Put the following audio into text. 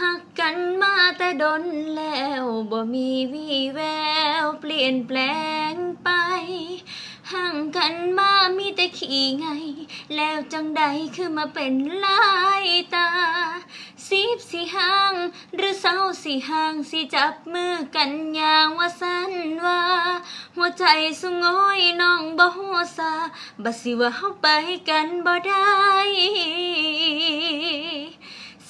หักกันมาแต่ดนแล้วบ่มีวี่แววเปลี่ยนแปลงไปห่างกันมามีแต่ขี้ไง แล้วจังใดคือมาเป็นลายตาสิบสิห่าง หรือเศร้าสิห่างสิจับมือกันอย่างว่าสันว่า หัวใจสุงโอยน้องบ่หัวซาบัสิว่าเฮาไปกันบ่ได้